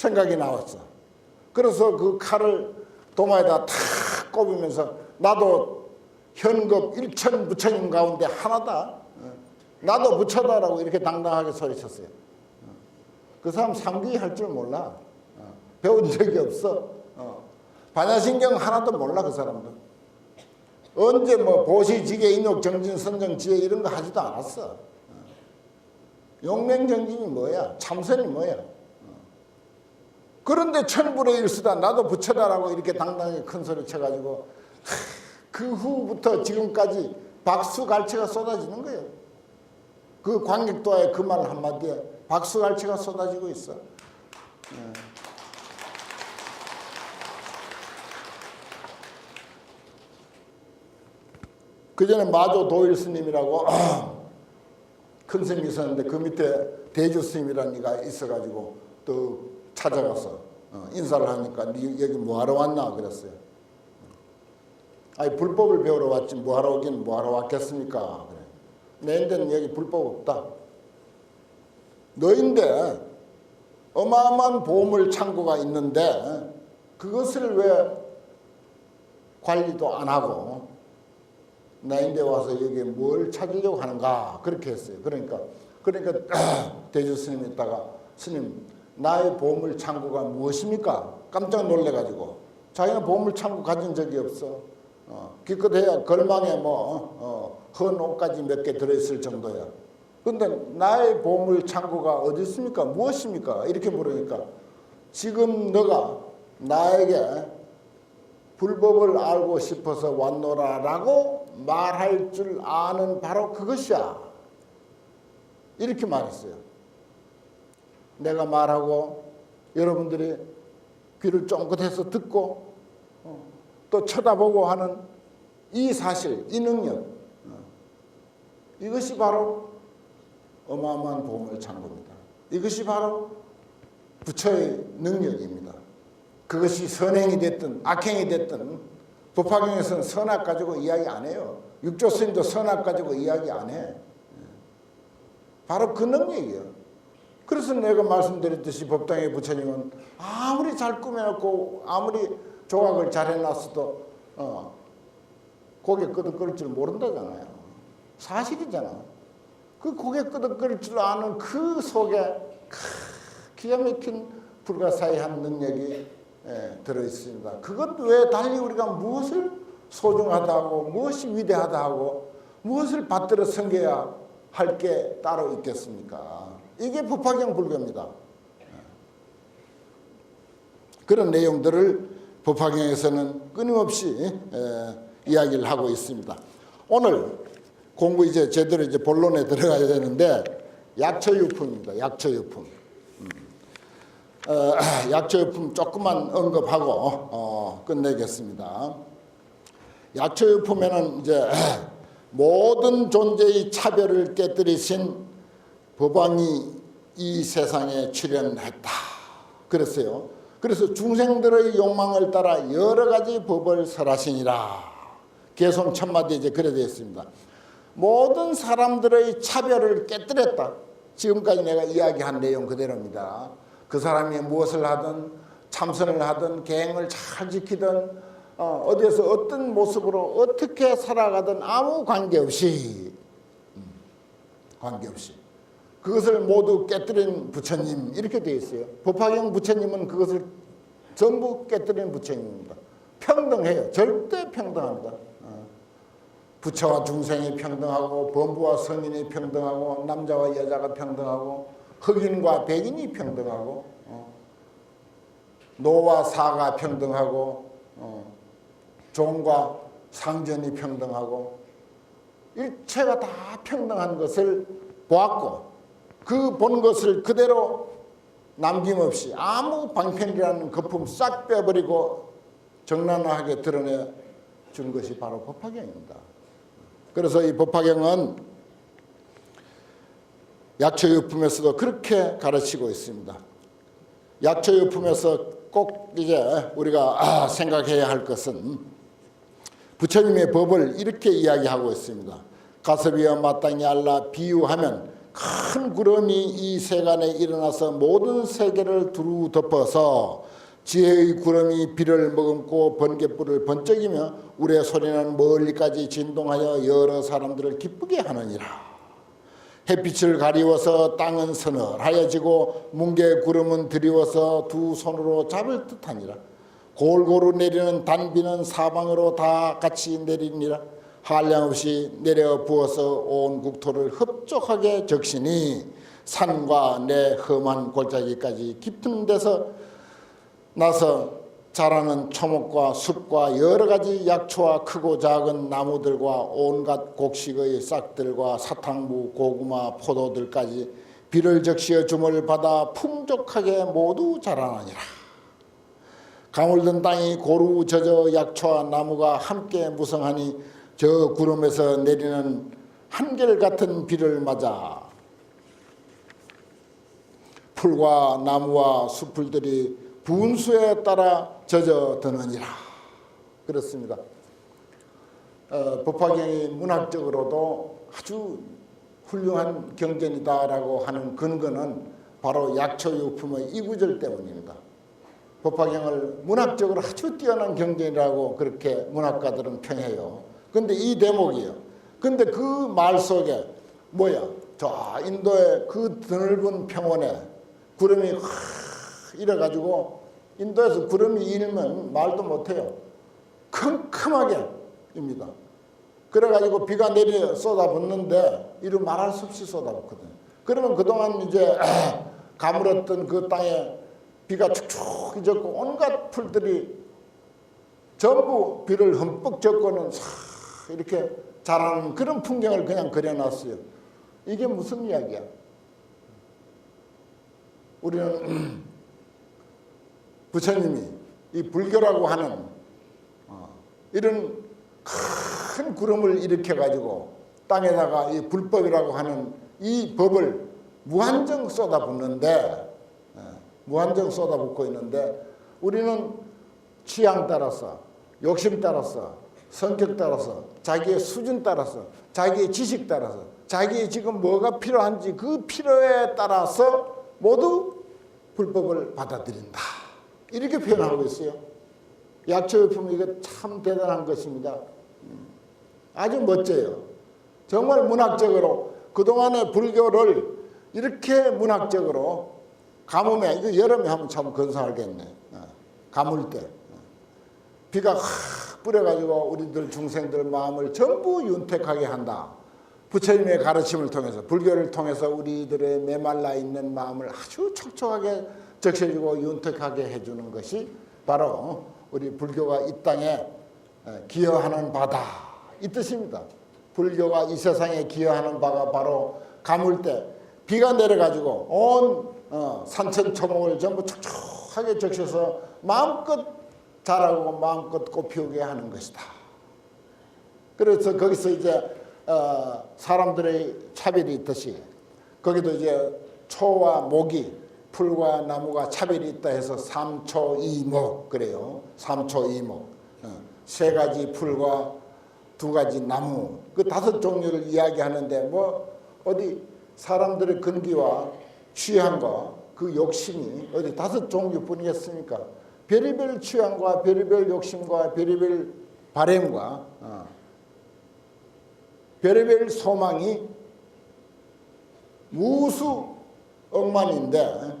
생각이 나왔어. 그래서 그 칼을 도마에다 탁 꼽으면서 나도 현급 일천 부처님 가운데 하나다. 어. 나도 부처다라고 이렇게 당당하게 소리쳤어요. 어. 그 사람 상귀 할 줄 몰라. 어. 배운 적이 없어. 어. 반야신경 하나도 몰라 그 사람도. 언제 뭐 보시지계 인욕 정진 선정 지혜 이런 거 하지도 않았어. 어. 용맹정진이 뭐야? 참선이 뭐야? 어. 그런데 천불의 일수다. 나도 부처다라고 이렇게 당당하게 큰 소리 쳐가지고 하, 그 후부터 지금까지 박수갈채가 쏟아지는 거예요. 그 관객도와의 그 말 한마디에 박수갈채가 쏟아지고 있어. 예. 그 전에 마조 도일 스님이라고 큰 스님이 있었는데 그 밑에 대주 스님이라는 이가 있어가지고 또 찾아가서 어, 인사를 하니까 니 여기 뭐하러 왔나 그랬어요. 아니 불법을 배우러 왔지 뭐하러 오긴 뭐하러 왔겠습니까? 그래. 내인데는 여기 불법 없다. 너인데 어마어마한 보물 창고가 있는데 그것을 왜 관리도 안 하고 나인데 와서 여기에 뭘 찾으려고 하는가 그렇게 했어요. 그러니까 그러니까 대주 스님이 있다가 스님 나의 보물 창고가 무엇입니까? 깜짝 놀래가지고 자기는 보물 창고 가진 적이 없어. 어, 기껏해야 걸망에 뭐 어, 헌 옷까지 몇 개 들어있을 정도야. 근데 나의 보물 창고가 어디 있습니까? 무엇입니까? 이렇게 물으니까 지금 너가 나에게 불법을 알고 싶어서 왔노라라고 말할 줄 아는 바로 그것이야. 이렇게 말했어요. 내가 말하고 여러분들이 귀를 쫑긋해서 듣고 어, 또 쳐다보고 하는 이 사실, 이 능력 어, 이것이 바로 어마어마한 보물 창고입니다. 이것이 바로 부처의 능력입니다. 그것이 선행이 됐든 악행이 됐든 법화경에서는 선악 가지고 이야기 안 해요. 육조 스님도 선악 가지고 이야기 안 해. 바로 그 능력이에요. 그래서 내가 말씀드렸듯이 법당의 부처님은 아무리 잘 꾸며놓고 아무리 조각을 잘 해놨어도 어, 고개 끄덕거릴 줄 모른다잖아요. 사실이잖아. 그 고개 끄덕거릴 줄 아는 그 속에 기가 막힌 불가사의한 능력이 예, 들어있습니다. 그것 외에 달리 우리가 무엇을 소중하다고 무엇이 위대하다고 무엇을 받들어 섬겨야 할 게 따로 있겠습니까? 이게 법화경 불교입니다. 그런 내용들을 법화경에서는 끊임없이 에, 이야기를 하고 있습니다. 오늘 공부 이제 제대로 이제 본론에 들어가야 되는데 약초유품입니다. 약초유품. 음. 어, 약초유품 조금만 언급하고 어, 끝내겠습니다. 약초유품에는 이제 모든 존재의 차별을 깨뜨리신 법왕이 이 세상에 출현했다. 그랬어요. 그래서 중생들의 욕망을 따라 여러 가지 법을 설하시니라. 개성 천마디 이제 그래 되어 있습니다. 모든 사람들의 차별을 깨뜨렸다. 지금까지 내가 이야기한 내용 그대로입니다. 그 사람이 무엇을 하든 참선을 하든 계행을 잘 지키든 어, 어디에서 어떤 모습으로 어떻게 살아가든 아무 관계없이 음, 관계없이 그것을 모두 깨뜨린 부처님 이렇게 되어 있어요. 법화경 부처님은 그것을 전부 깨뜨린 부처님입니다. 평등해요. 절대 평등합니다. 어. 부처와 중생이 평등하고 범부와 성인이 평등하고 남자와 여자가 평등하고 흑인과 백인이 평등하고 어. 노와 사가 평등하고 어. 종과 상전이 평등하고 일체가 다 평등한 것을 보았고 그 본 것을 그대로 남김없이 아무 방편이라는 거품 싹 빼버리고 정난하게 드러내 준 것이 바로 법화경입니다. 그래서 이 법화경은 약초유품에서도 그렇게 가르치고 있습니다. 약초유품에서 꼭 이제 우리가 생각해야 할 것은 부처님의 법을 이렇게 이야기하고 있습니다. 가섭이와 마땅히 알라 비유하면 큰 구름이 이 세간에 일어나서 모든 세계를 두루 덮어서 지혜의 구름이 비를 머금고 번개불을 번쩍이며 우리의 소리는 멀리까지 진동하여 여러 사람들을 기쁘게 하느니라. 햇빛을 가리워서 땅은 서늘하여지고 뭉게 구름은 드리워서 두 손으로 잡을 듯하니라. 골고루 내리는 단비는 사방으로 다 같이 내리니라. 한량 없이 내려 부어서 온 국토를 흡족하게 적시니 산과 내 험한 골짜기까지 깊은 데서 나서 자라는 초목과 숲과 여러 가지 약초와 크고 작은 나무들과 온갖 곡식의 싹들과 사탕무, 고구마, 포도들까지 비를 적시어 주물 받아 풍족하게 모두 자라나니라. 가물든 땅이 고루 젖어 약초와 나무가 함께 무성하니 저 구름에서 내리는 한결같은 비를 맞아 풀과 나무와 수풀들이 분수에 따라 젖어드느니라 그렇습니다. 어, 법화경이 문학적으로도 아주 훌륭한 경전이다라고 하는 근거는 바로 약초유품의 이 구절 때문입니다. 법화경을 문학적으로 아주 뛰어난 경전이라고 그렇게 문학가들은 평해요. 근데 이 대목이요. 근데 그 말 속에 뭐야? 저 인도의 그 드넓은 평원에 구름이 확 이래가지고 인도에서 구름이 일면 말도 못해요. 큼큼하게 입니다. 그래가지고 비가 내려 쏟아붓는데 이루 말할 수 없이 쏟아붓거든요. 그러면 그동안 이제 가물었던 그 땅에 비가 축축 젖고 온갖 풀들이 전부 비를 흠뻑 젖고는 싹 이렇게 자라는 그런 풍경을 그냥 그려놨어요. 이게 무슨 이야기야? 우리는 부처님이 이 불교라고 하는 어, 이런 큰 구름을 일으켜 가지고 땅에다가 이 불법이라고 하는 이 법을 무한정 쏟아붓는데 어, 무한정 쏟아붓고 있는데 우리는 취향 따라서 욕심 따라서 성격 따라서 자기의 수준 따라서 자기의 지식 따라서 자기의 지금 뭐가 필요한지 그 필요에 따라서 모두 불법을 받아들인다. 이렇게 표현하고 있어요. 약초유품 이거 참 대단한 것입니다. 아주 멋져요. 정말 문학적으로 그동안의 불교를 이렇게 문학적으로 가뭄에 이거 여름에 하면 참 건강하겠네. 어, 가물 때 비가 확 뿌려가지고 우리들 중생들 마음을 전부 윤택하게 한다. 부처님의 가르침을 통해서 불교를 통해서 우리들의 메말라 있는 마음을 아주 촉촉하게 적셔주고 윤택하게 해주는 것이 바로 우리 불교가 이 땅에 기여하는 바다 이 뜻입니다. 불교가 이 세상에 기여하는 바가 바로 가물 때 비가 내려가지고 온 어, 산천 초목을 전부 촉촉하게 적셔서 마음껏 자라고 마음껏 꽃피우게 하는 것이다. 그래서 거기서 이제 어, 사람들의 차별이 있듯이 거기도 이제 초와 목이 풀과 나무가 차별이 있다 해서 삼초이목 그래요. 삼초이목 어, 세 가지 풀과 두 가지 나무 그 다섯 종류를 이야기하는데 뭐 어디 사람들의 근기와 취향과 그 욕심이 어디 다섯 종류뿐이겠습니까? 별의별 취향과 별의별 욕심과 별의별 바램과 어, 별의별 소망이 무수 억만인데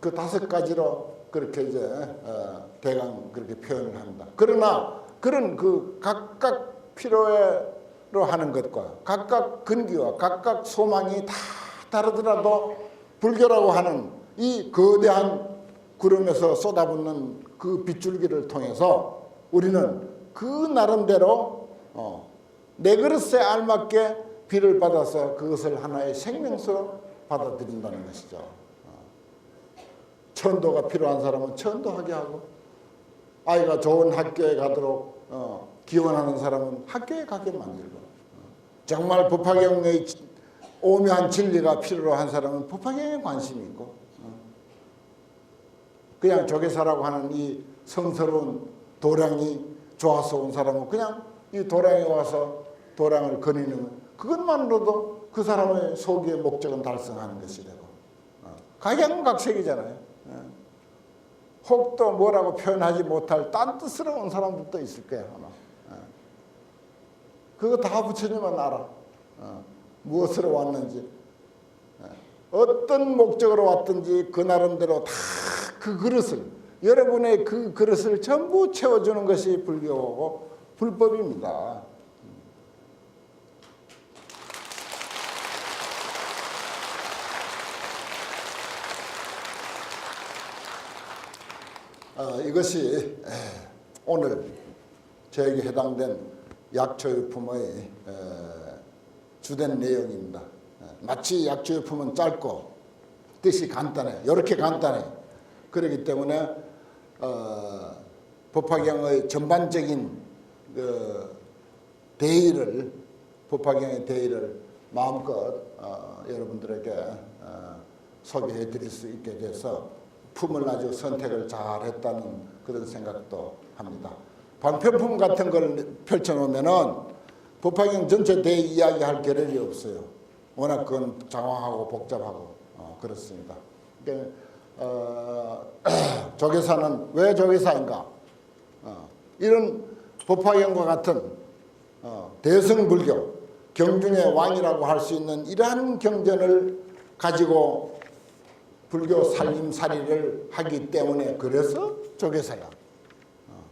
그 다섯 가지로 그렇게 이제 어, 대강 그렇게 표현을 한다. 그러나 그런 그 각각 필요로 하는 것과 각각 근기와 각각 소망이 다 다르더라도 불교라고 하는 이 거대한 구름에서 쏟아붓는 그 빗줄기를 통해서 우리는 그 나름대로 어, 내 그릇에 알맞게 비를 받아서 그것을 하나의 생명수로 받아들인다는 것이죠. 어. 천도가 필요한 사람은 천도하게 하고 아이가 좋은 학교에 가도록 어, 기원하는 사람은 학교에 가게 만들고 어. 정말 법화경의 오묘한 진리가 필요로 한 사람은 법화경에 관심이 있고 어. 그냥 조계사라고 하는 이 성스러운 도량이 좋아서 온 사람은 그냥 이 도량에 와서 도량을 거니는 그것만으로도 그 사람의 소기의 목적은 달성하는 것이 되고 어, 각양각색이잖아요. 예. 혹도 뭐라고 표현하지 못할 딴뜻스러운 사람들도 있을 거야 아마. 예. 그거 다 부처님만 알아. 어, 무엇으로 왔는지 예. 어떤 목적으로 왔든지 그 나름대로 다 그 그릇을 여러분의 그 그릇을 전부 채워주는 것이 불교고 불법입니다. 어, 이것이 에, 오늘 저에게 해당된 약초유품의 에, 주된 내용입니다. 에, 마치 약초유품은 짧고 뜻이 간단해. 이렇게 간단해. 그렇기 때문에 어, 법화경의 전반적인 그 대의를 법화경의 대의를 마음껏 어, 여러분들에게 어, 소개해 드릴 수 있게 돼서 품을 아주 선택을 잘 했다는 그런 생각도 합니다. 방편품 같은 걸 펼쳐놓으면은 법화경 전체 대의 이야기할 겨를이 없어요. 워낙 그건 장황하고 복잡하고 어, 그렇습니다. 그러니까 어, 조계사는 왜 조계사인가? 어, 이런 법화경과 같은 어, 대승불교 경중의 왕이라고 할 수 있는 이러한 경전을 가지고 불교 살림살이를 하기 때문에 그래서 조계사야. 어.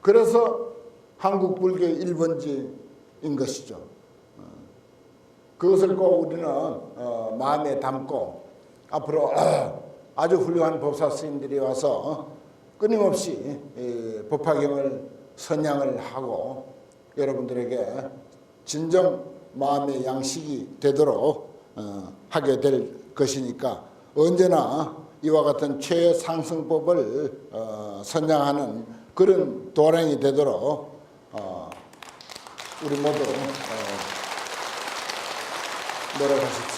그래서 한국 불교의 1번지인 것이죠. 어. 그것을 꼭 우리는 어, 마음에 담고 앞으로 아주 훌륭한 법사 스님들이 와서 끊임없이 이 법화경을 선양을 하고 여러분들에게 진정 마음의 양식이 되도록 어, 하게 될 것이니까 언제나 이와 같은 최상승법을 어, 선양하는 그런 도량이 되도록 어, 우리 모두 어, 노력하십시다.